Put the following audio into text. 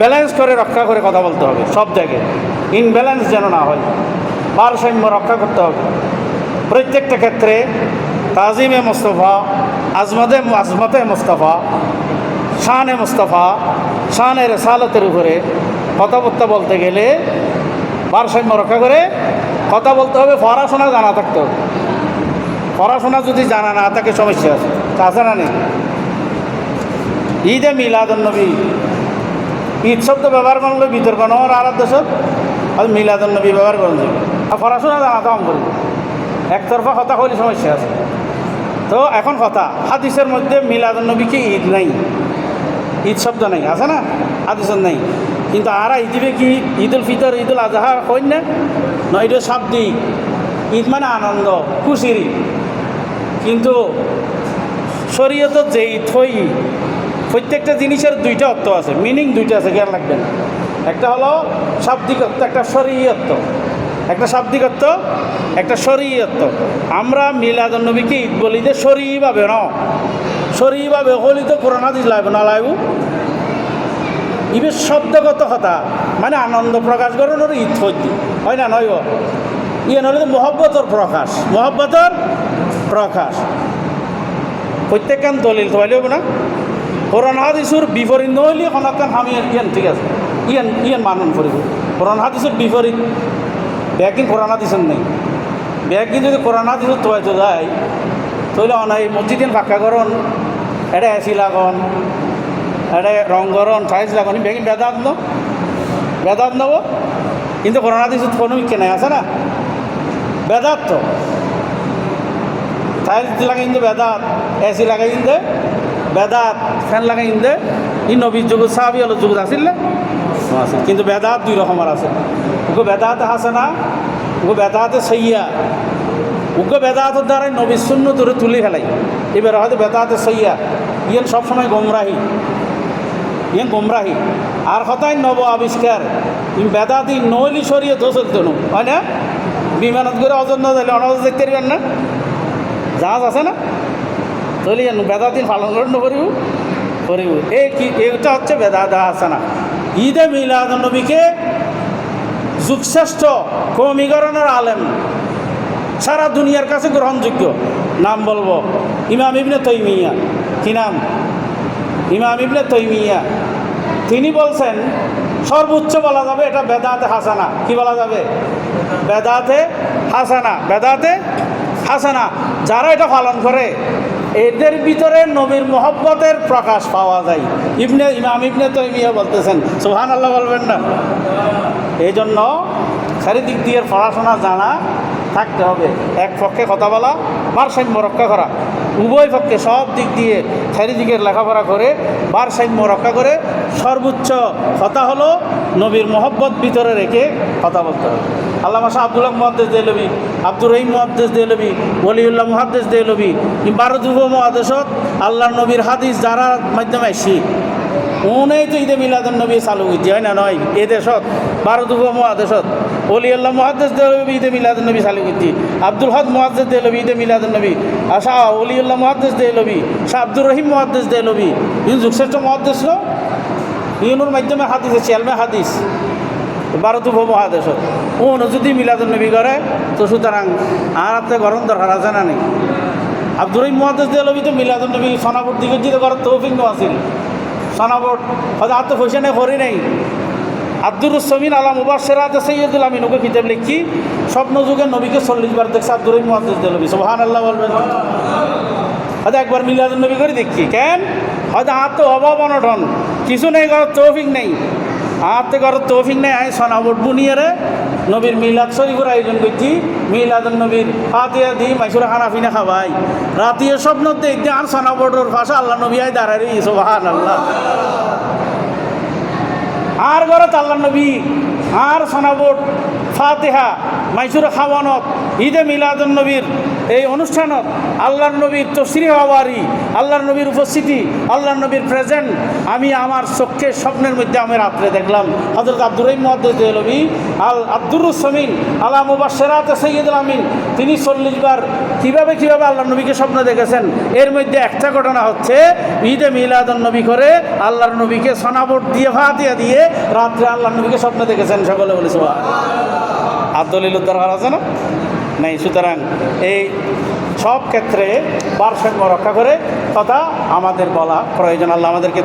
Balance করে রক্ষা করে কথা বলতে হবে, সব জায়গায়। ইনব্যালেন্স যেন না হয়, ভারসাম্য রক্ষা করতে হবে। প্রত্যেকটা ক্ষেত্রে তাজিমে মোস্তফা আজমদে আজমতে মোস্তফা, শানে মোস্তফা শানের রেসালতের উপরে কথাবার্তা বলতে গেলে ভারসাম্য রক্ষা করে কথা বলতে হবে, পড়াশোনা জানা থাকতে হবে। পড়াশোনা যদি জানা না থাকে, সমস্যা আছে। তা আছে না নেই। ঈদে মিলাদুন্নবী ঈদ শব্দ ব্যবহার করলে বিতর্ক নহর আর দেশত আর মিলাদুন্নবী ব্যবহার করেন যাবে আর জানা আম করব একতরফা কথা হলে সমস্যা আছে। তো এখন কথা হাদিসের মধ্যে মিলাদুন্নবী কি ঈদ নাই। ঈদ শব্দ নাই, আছে না? হাদিসের নাই। কিন্তু আরা ঈদিবে কি? ঈদ উল ফিতর ঈদ উল আজহা কই না? না এটা ঈদ মানে আনন্দ, খুশির কিন্তু শরীয়ত যে ঈদ হই প্রত্যেকটা জিনিসের দুইটা অর্থ আছে। মিনিং দুইটা আছে জ্ঞান লাগবে না একটা হলো শাব্দিকত্ব একটা শরীয়ত্ব একটা শাব্দিকত্ব একটা শরীয়ত্ব আমরা মিলাদুন্নবীকে ঈদ বলি যে শরীভাবে ন শরীভাবে হলি তো কোরআন, হাদিস লাগবে না লাগবো ইবে শব্দগত কথা মানে আনন্দ প্রকাশ করেন ওর ঈদ হইতি হয় না, নয় ইয়ে নইলে তো মহব্বতর প্রকাশ মহব্বতর প্রকাশ। প্রত্যেকখান দলিল তো না। কোরআন হাদিসুর বিপরীত নহলে খনকান আমি ইয়ান ঠিক আছে। ইয়ান ইয়ান মানন করিব কোরআন হাদিসুর বিপরীত। ব্যাগিন কোরআন হাদিসের নেই। ব্যাগিন যদি কোরআন হাদিসুর তোয়াইতে যায়, তাহলে অনাই মসজিদিন ফাঁকা করন এটা এসি লাগন এটা রং করন টাইলস লাগন ব্যাগিন বেদাত ন? বেদাত নেব? কিন্তু কোরআন হাদিসুর কোনো কেনাই আছে না? বেদাত তো। টাইলস লাগাই দে বেদাত এসি লাগাই দে বেদাত ফ্যান লাগাই দে ই নবীর যুগ সাহাবি হলো যুগ আছে কিন্তু বেদাত দুই রকমের আছে। ওকে বেদাতে হাসে না ওকে বেদাতে সইয়া ওকে বেদাতের দ্বারাই নবীর শূন্য দূরে তুলে ফেলাই। এবার হয়তো বেদাতে সইয়া ইয়েন সবসময় গোমরাহি। ইয়েন গোমরাহি। আর হতাই নব আবিষ্কার। বেদাতি নইলি সরিয়ে তো চলতো হয় না? বিমানত করে অজন্য দেখতে পারবেন না। জাহাজ আছে না? চলি জানো বেদাদিন পালন করে নকরিব করিব? এই কি, এটা হচ্ছে বেদাদা আছে না ঈদে মিলাদ নবীকে যুগশ্রেষ্ঠ কৌমিকরণের আলেম। সারা দুনিয়ার কাছে গ্রহণযোগ্য। নাম বলব, ইমাম ইবনে তৈমিয়া কি নাম? ইমাম ইবনে তৈমিয়া তিনি বলছেন, সর্বোচ্চ বলা যাবে এটা বেদাতে হাসানা। কি বলা যাবে? বেদাতে হাসানা। বেদাতে হাসানা। যারা এটা পালন করে এদের ভিতরে নবীর মোহব্বতের প্রকাশ পাওয়া যায়। ইবনে ইমাম ইবনে তৈমিয়া বলতেছেন সুহান আল্লাহ বলবেন না। এই জন্য চারিদিক দিয়ে পড়াশোনা জানা থাকতে হবে। এক পক্ষে কথা বলা, ভারসাম্য রক্ষা করা। উভয় পক্ষে সব দিক দিয়ে চারিদিকের লেখাপড়া করে, ভারসাম্য রক্ষা করে সর্বোচ্চ কথা হলো, নবীর মহব্বত ভিতরে রেখে কথা বলতে হবে। আল্লাহ মাসা আবদুল্লাহ মহাদ্দেশ দেলবি আব্দুর রহিম মহাদ্দেশ দেলবি ওলিউল্লাহ মহাদ্দেশ দেলবি বারো যুব মহাদেশত আল্লাহ নবীর হাদিস যারা মাধ্যমে আসি উনেই তো ঈদে মিলাদুল নবী চালু করছে হয় না নয়? এ দেশত ভারত উপমহাদেশত অলি আল্লাহ মহাদ্দেশ দেলবি ঈদে মিলাদুল নবী চালু করছি আব্দুল হক মহাদ্দেশ দেলবি ঈদে মিলাদুল নবী আর শাহ অলি আল্লাহ মহাদ্দেশ দেলবি শাহ আব্দুর রহিম মহাদ্দেশ দেলবি ইন যুগশ্রেষ্ঠ মহাদ্দেশ ইউনুর মাধ্যমে হাদিস আছে আলমে হাদিস ভারত উপমহাদেশত উন যদি মিলাদুল নবী করে, তো সুতরাং আর হাতে গরম দরকার আছে না নেই। আব্দুর দেলবি তো মিলাদুল নবী দিকে যেতে করার তৌফিক আছিল সানাবট হয়তো আর তো করি নাই। আব্দুর সমিন আলা মুবাসেরাত সৈয়দুল আমিন, ওকে কিতাব লিখছি স্বপ্ন যুগে নবীকে চল্লিশ বার দেখছে আব্দুর রহিম মহাদ্দেশ দেলবি সোহান আল্লাহ বলবেন। হয়তো একবার মিলাদুল নবী করে দেখছি কেন? হয়তো তো অভাব অনটন। কিছু নেই করার তৌফিক নেই। আর তো করার তৌফিক নেই, আয় সনাবট বুনিয়ারে। নবীর মিলাদ শরীফের আয়োজন করছি। মিলাদ নবীর হাতিয়া দি মাইসুর খানা না খাবাই। রাতিয়ে স্বপ্ন দেখতে আর সনাবটর ভাষা আল্লাহ নবী আই দাঁড়াই সোহান আল্লাহ আর ঘরত আল্লাহ নবী, আর সনাবট ফাতেহা মাইসুর খাওয়ানত ঈদে মিলাদুন নবীর এই অনুষ্ঠানত আল্লাহর নবীর তসরি হওয়ারি আল্লাহর নবীর উপস্থিতি, আল্লাহর নবীর প্রেজেন্ট আমি আমার চোখকে স্বপ্নের মধ্যে আমি রাত্রে দেখলাম। হজরত আব্দুর রহিম মহাদ্দুলবী আল আব্দুর সমিন আল্লাহ মুবাসেরাত সৈয়দুল আমিন, তিনি চল্লিশ বার কীভাবে কীভাবে আল্লাহ নবীকে স্বপ্ন দেখেছেন, এর মধ্যে একটা ঘটনা হচ্ছে, ঈদে মিলাদুন নবী করে আল্লাহর নবীকে সনাবট দিয়ে ভাতিয়া দিয়ে দিয়ে রাত্রে আল্লাহর নবীকে স্বপ্ন দেখেছেন সকলে বলেছে আর দলিল উদ্ধার করা আছে না? নেই, সুতরাং এই সব ক্ষেত্রে ভারসাম্য রক্ষা করে তথা আমাদের বলা প্রয়োজন। আল্লাহ আমাদেরকে